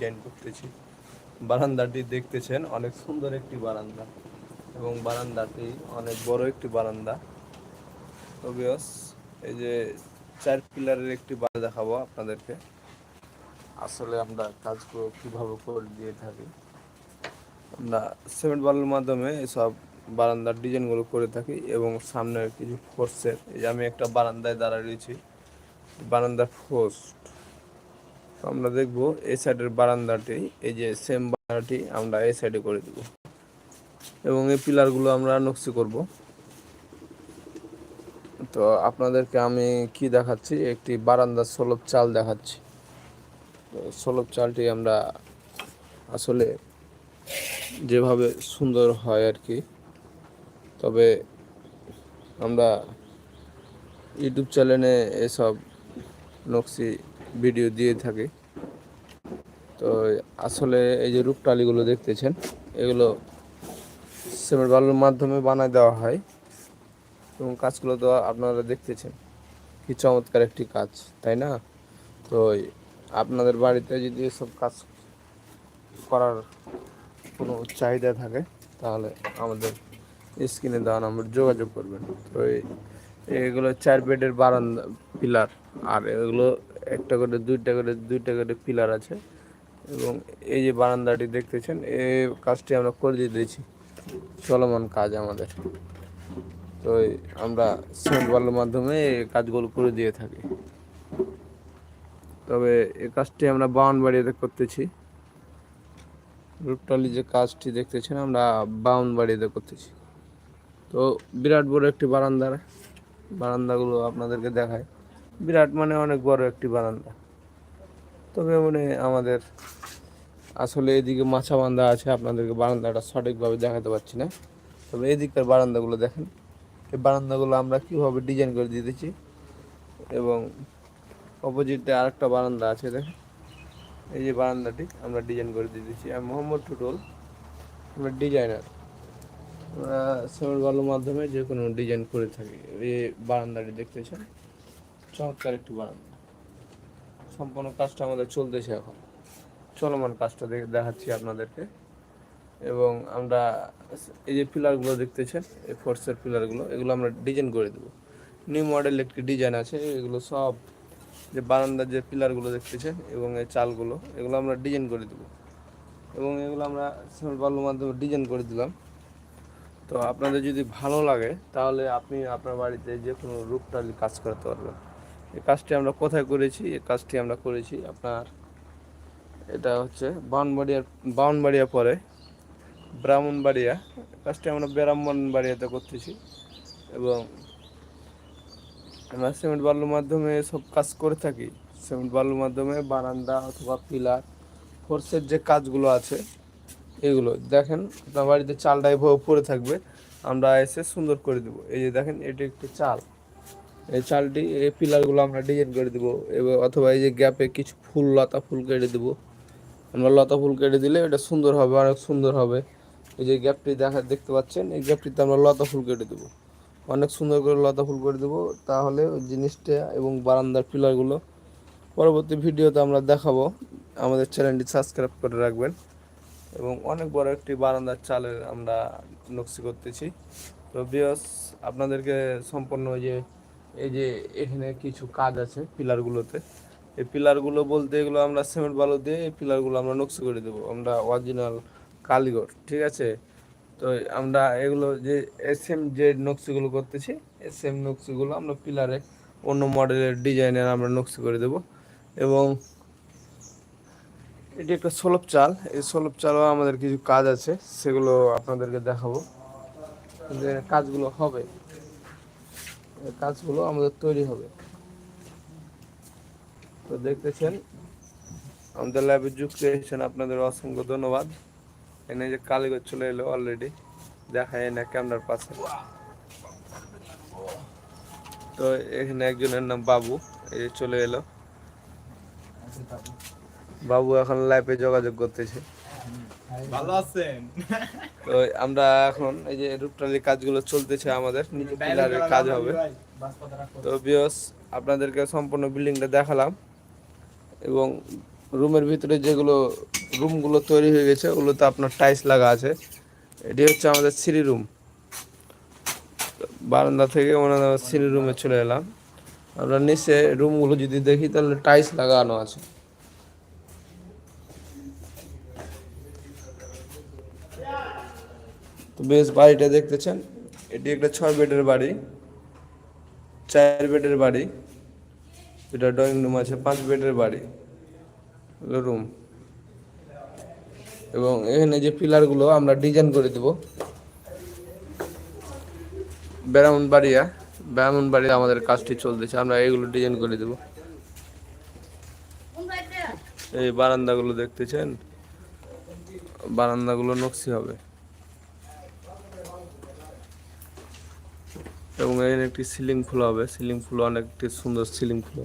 Design করতেছি। বারান্দাটি দেখতেছেন, অনেক সুন্দর একটি বারান্দা এবং বারান্দাটি অনেক বড় একটি বারান্দা। অবভিয়াস এই যে চার পিলারের একটি বারান্দা দেখাবো আপনাদেরকে। আসলে আমরা কাজগুলো কীভাবে করে দিয়ে থাকি। আমরা সিমেন্ট বালুর মাধ্যমে এসব বারান্দার ডিজাইনগুলো করে থাকি এবং সামনের কিছু ফোর্সের এই যে আমি একটা বারান্দায় দাঁড়া রয়েছি। বারান্দার পোস্ট তো আমরা দেখব এই সাইডের বারান্দাটি, এই যে সেম বারান্দাটি আমরা এই সাইডে করে দেব। এবং এই পিলারগুলো আমরা নকশি করব। তো আপনাদেরকে আমি কি দেখাচ্ছি? একটি বারান্দার সলব চাল দেখাচ্ছি। তো সলব চালটি আমরা আসলে যেভাবে সুন্দর হয় আর কি, তবে আমরা ইউটিউব চ্যানেলে এসব নকশি ভিডিও দিয়ে থাকি। তো আসলে এই যে রূপটালিগুলো দেখতেছেন, এগুলো সিমেন্ট বালুর মাধ্যমে বানায় দেওয়া হয় এবং কাজগুলো তো আপনারা দেখতেছেন। কি চমৎকার একটি কাজ, তাই না? তো আপনাদের বাড়িতে যদি এসব কাজ করার কোনো চাহিদা থাকে, তাহলে আমাদের স্ক্রিনে দেওয়া নাম্বার যোগাযোগ করবেন। তো এগুলো চার বেডের বারান্দা, পিলার, আর এগুলো একটা করে, দুইটা করে দুইটা করে পিলার আছে। এবং এই যে বারান্দাটি দেখতেছেন, এ কাজটি আমরা করে দিয়ে দিয়েছি। চলমান কাজ আমাদের। তো আমরা সিমেন্ট বালুর মাধ্যমে কাজগুলো করে দিয়ে থাকি। তবে এ কাজটি আমরা বাউন বাড়িতে করতেছি। রূপটালি যে কাজটি দেখতেছেন, আমরা বাউন বাড়িতে করতেছি। তো বিরাট বড় একটি বারান্দার, বারান্দাগুলো আপনাদেরকে দেখায় বিরাট মানে অনেক বড় একটি বারান্দা। তবে মানে আমাদের আসলে এদিকে মাছা বান্ধা আছে, আপনাদেরকে বারান্দাটা সঠিকভাবে দেখাতে পারছি না। তবে এদিককার বারান্দাগুলো দেখেন। এই বারান্দাগুলো আমরা কীভাবে ডিজাইন করে দিচ্ছি এবং অপোজিটে আরেকটা বারান্দা আছে, দেখেন। এই যে বারান্দাটি আমরা ডিজাইন করে দিচ্ছি আমি মোহাম্মদ টুটুল, আমরা ডিজাইনার আমরা সিমেন্ট বালুর মাধ্যমে যে কোনো ডিজাইন করে থাকি। এই বারান্দাটি দেখতেছেন চমৎকার একটি বারান্দা সম্পূর্ণ কাজটা আমাদের চলতেছে এখন। চলমান কাজটা দেখে দেখাচ্ছি আপনাদেরকে। এবং আমরা এই যে পিলারগুলো দেখতেছেন, এই ফোর্সের পিলারগুলো, এগুলো আমরা ডিজাইন করে দেবো। নিউ মডেল একটি ডিজাইন আছে, এগুলো সব যে বারান্দার যে পিলারগুলো দেখতেছেন এবং এই চালগুলো, এগুলো আমরা ডিজাইন করে দেবো। এবং এগুলো আমরা সিমেন্ট বালুর মাধ্যমে ডিজাইন করে দিলাম। তো আপনাদের যদি ভালো লাগে, তাহলে আপনি আপনার বাড়িতে যে কোনো রূপটালি কাজ করতে পারবেন। এই কাজটি আমরা কোথায় করেছি? এই কাজটি আমরা করেছি আপনার, এটা হচ্ছে বাউনবাড়িয়ার, বাউনবাড়িয়া পরে ব্রাহ্মণবাড়িয়া। কাজটি আমরা ব্রাহ্মণবাড়িয়াতে করতেছি এবং আমরা সিমেন্ট বালুর মাধ্যমে সব কাজ করে থাকি। সিমেন্ট বালুর মাধ্যমে বারান্দা অথবা পিলার, ফোর্সের যে কাজগুলো আছে, এগুলো। দেখেন, আপনার বাড়িতে চালটা এভাবে পড়ে থাকবে, আমরা এসে সুন্দর করে দেবো। এই যে দেখেন, এটি একটি চাল। এই চালটি, এই পিলারগুলো আমরা ডিজাইন করে দেবো এবং অথবা এই যে গ্যাপে কিছু ফুল, লতা ফুল কেটে দেবো। আমরা লতা ফুল কেটে দিলে এটা সুন্দর হবে অনেক সুন্দর হবে। এই যে গ্যাপটি দেখা, দেখতে পাচ্ছেন, এই গ্যাপটিতে আমরা লতা ফুল কেটে দেবো। অনেক সুন্দর করে লতা ফুল করে দেবো, তাহলে ওই জিনিসটা এবং বারান্দার পিলারগুলো পরবর্তী ভিডিওতে আমরা দেখাবো। আমাদের চ্যানেলটি সাবস্ক্রাইব করে রাখবেন। এবং অনেক বড় একটি বারান্দার চালের আমরা নকশি করতেছি। তো বিয়স আপনাদেরকে সম্পূর্ণ ওই যে এই যে এখানে কিছু কাজ আছে পিলারগুলোতে। এই পিলারগুলো বলতে এগুলো আমরা সিমেন্ট বালু দিয়ে এই পিলারগুলো আমরা নকশা করে দেবো। আমরা অরিজিনাল কালীগড় ঠিক আছে? তো আমরা এগুলো যে এস এম যে নকশাগুলো করতেছি এস এম নকশাগুলো আমরা পিলারে অন্য মডেলের ডিজাইনের আমরা নকশা করে দেবো। এবং এটি একটা সলব চাল। এই সলব চালও আমাদের কিছু কাজ আছে, সেগুলো আপনাদেরকে দেখাবো যে কাজগুলো হবে। কাজগুলো আমাদের তৈরি হবে। তো দেখতেছেন, আমাদের ল্যাবে যুক্ত এসেছেন আপনাদের অসংখ্য ধন্যবাদ। এনে যে কালীগঞ্জ চলে এলো অলরেডি দেখায় না ক্যামেরার পাশে। তো এখানে একজনের নাম বাবু, এই চলে এলো। বাবু এখন লাইভে যোগাযোগ করতেছে। ভালো আছেন? তো আমরা এখন এই যে রূপটালি কাজগুলো চলতেছে আমাদের নিচে পিলারের কাজ হবে। তো বিয়স আপনাদেরকে সম্পূর্ণ বিল্ডিংটা দেখালাম এবং রুমের ভিতরে যেগুলো রুমগুলো তৈরি হয়ে গেছে ওগুলোতে আপনার টাইলস লাগা আছে। এটি হচ্ছে আমাদের সিঁড়ি রুম বারান্দা থেকে হয় সিঁড়ি রুমে চলে এলাম। আমরা নিচে রুমগুলো যদি দেখি তাহলে টাইলস লাগানো আছে। তো বেশ বাড়িটা দেখতেছেন। এটি একটা ছয় বেডের বাড়ি, চার বেডের বাড়ি এটা ড্রয়িং রুম আছে, পাঁচ বেডের বাড়ি রুম। এবং এখানে যে পিলারগুলো আমরা ডিজাইন করে দেব। ব্রাহ্মণ বাড়িয়া ব্রাহ্মণ বাড়ি আমাদের কাজটি চলতেছে, আমরা এগুলো ডিজাইন করে দেব। এই বারান্দাগুলো দেখতেছেন? বারান্দাগুলো নকশি হবে। এবং এখানে একটি সিলিং ফুল হবে। সিলিং ফুল অনেকটি সুন্দর সিলিং ফুল।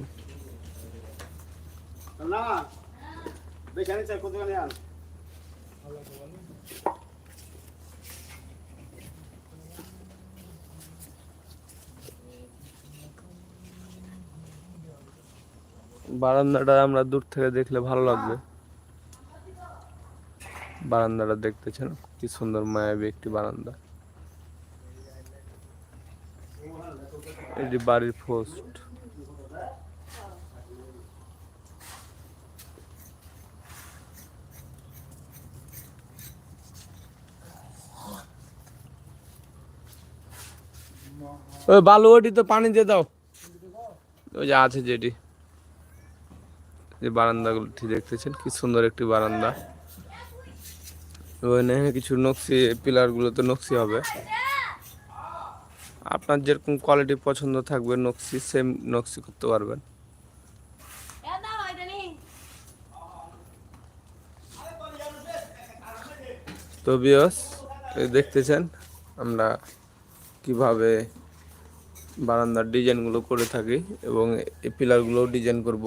বারান্দাটা আমরা দূর থেকে দেখলে ভালো লাগবে। বারান্দাটা দেখতেছেন কি সুন্দর মায়াবী একটি বারান্দা। এটি বাড়ির পোস্ট ওই বালু, ওটি তো পানি দিয়ে দাও। ওই যে আছে যেটি। যে বারান্দাগুলো ঠিক দেখতেছেন, কি সুন্দর একটি বারান্দা। এবং এখানে কিছু নকশি পিলারগুলোতে নকশি হবে। আপনার যেরকম কোয়ালিটি পছন্দ থাকবে নকশি সেম নকশি করতে পারবেন। তো বিয়স দেখতেছেন আমরা কীভাবে বারান্দার ডিজাইনগুলো করে থাকি এবং এই পিলারগুলো ডিজাইন করব।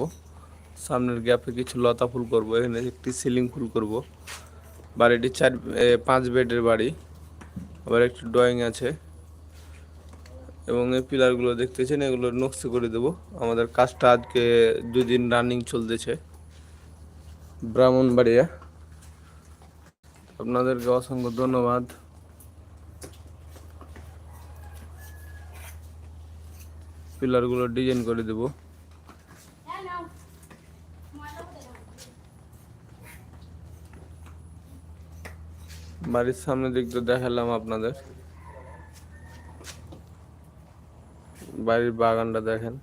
সামনের গ্যাপে কিছু লতা ফুল করব, এখানে একটি সিলিং ফুল করব। বাড়িটি চার পাঁচ বেডের বাড়ি, আবার একটি ড্রয়িং আছে। এবং এই পিলারগুলো দেখতেছেন, এগুলো নকশি করে দেব। আমাদের কাজটা আজকে দুই দিন রানিং চলতেছে। ব্রাহ্মণবাড়িয়া। আপনাদেরকে অসংখ্য ধন্যবাদ। পিলারগুলো ডিজাইন করে দেব। বাড়ির সামনে দিকটা দেখালাম আপনাদের। বাড়ির বাগানটা দেখেন।